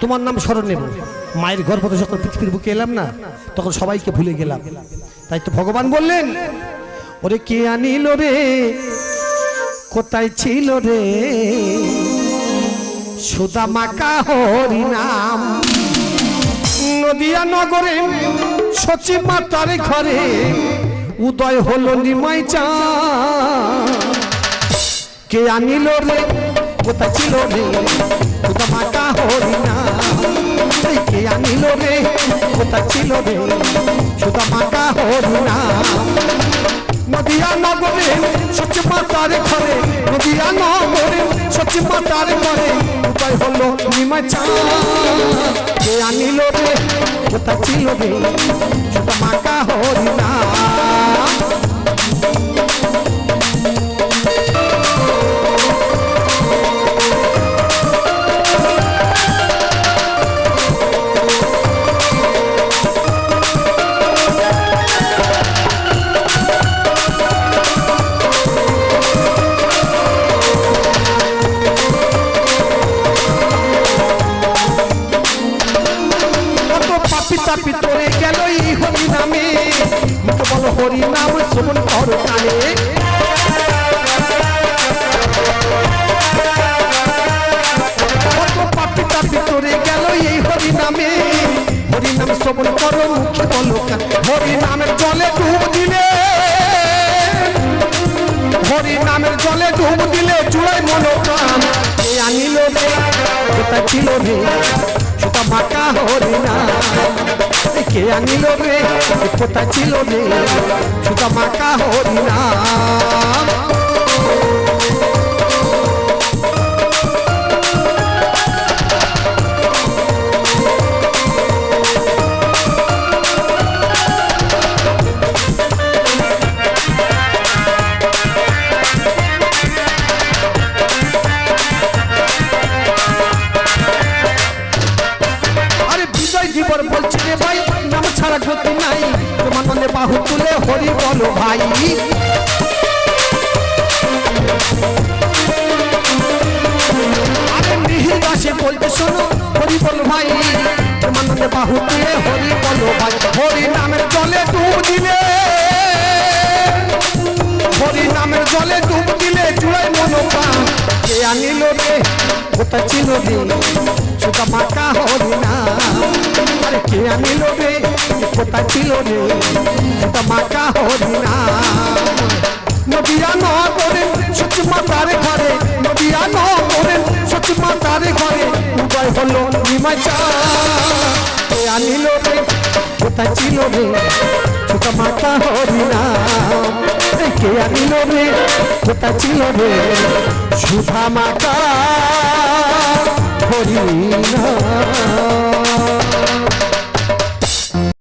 তোমার নাম স্মরণ নেব। মায়ের গর্ভ থেকে যখন পৃথিবীর বুকে এলাম না, তখন সবাইকে ভুলে গেলাম। তাই তো ভগবান বললেন, ওরে কে আনিল রে? কোথায় ছিল রে? সুদা মাকা হরি নাম। নদিয়া নগরে সচিব মাতার ঘরে উদয় হলো নিমাই চা কে আনিল রে? কোথায় ছিল রে কোথা মাকা হরি না। এই কে আনিল রে কোথায় ছিল রে সুদা মাকা হরি না। নদিয়া নগরে সচিব মাতার ঘরে, নদিয়া নগরে সচিব মাতার ঘরে উপায় হলো নিমা কে আনিল রে কোথায় ছিল রে সুদা তাপি তোরে গেল হরি নামে। মুখে বলো হরি নাম, শ্রবণ কর কানে। পাপি তাপি তোরে গেল এই হরি নামে। হরি নাম, শ্রবণ করো, মুখে বলো। হরি নামের জলে ডুব দিলে। হরি নামের জলে ডুব দিলে চুড়াই মনোকাম এ আনিল রে কোথায় ছিল রে। সুতা মাকা হরি না কে আনিল রে? কোথায় ছিল রে? সুতা মাকা হরি না আরে বিজয় জীবন বলছি রে ভাই। গতি নাই। তোমার মনে বাহু তুলে হরি বলো ভাই। আরে মিহির দাসে বলতে শোনো, হরি বলো ভাই। তোমার মনে বাহু তুলে হরি বলো ভাই। হরি নামের জলে ডুব আনিল রে কোথায় ছিল রে সুতা মাকা হরি না। আরে কে আনিল রে কোথায় ছিল রে সুতা মাকা হরি না। নদিয়া নগরে সচি মাতার ঘরে, নদিয়া নগরে সচি মাতার ঘরে, উদয় হলো নিমাচা কে আনিল রে কোথায় ছিল রে সুতা মাতা হরি না। আনিল রে কোথায় ছিল রে? সুধা মাতা হরি না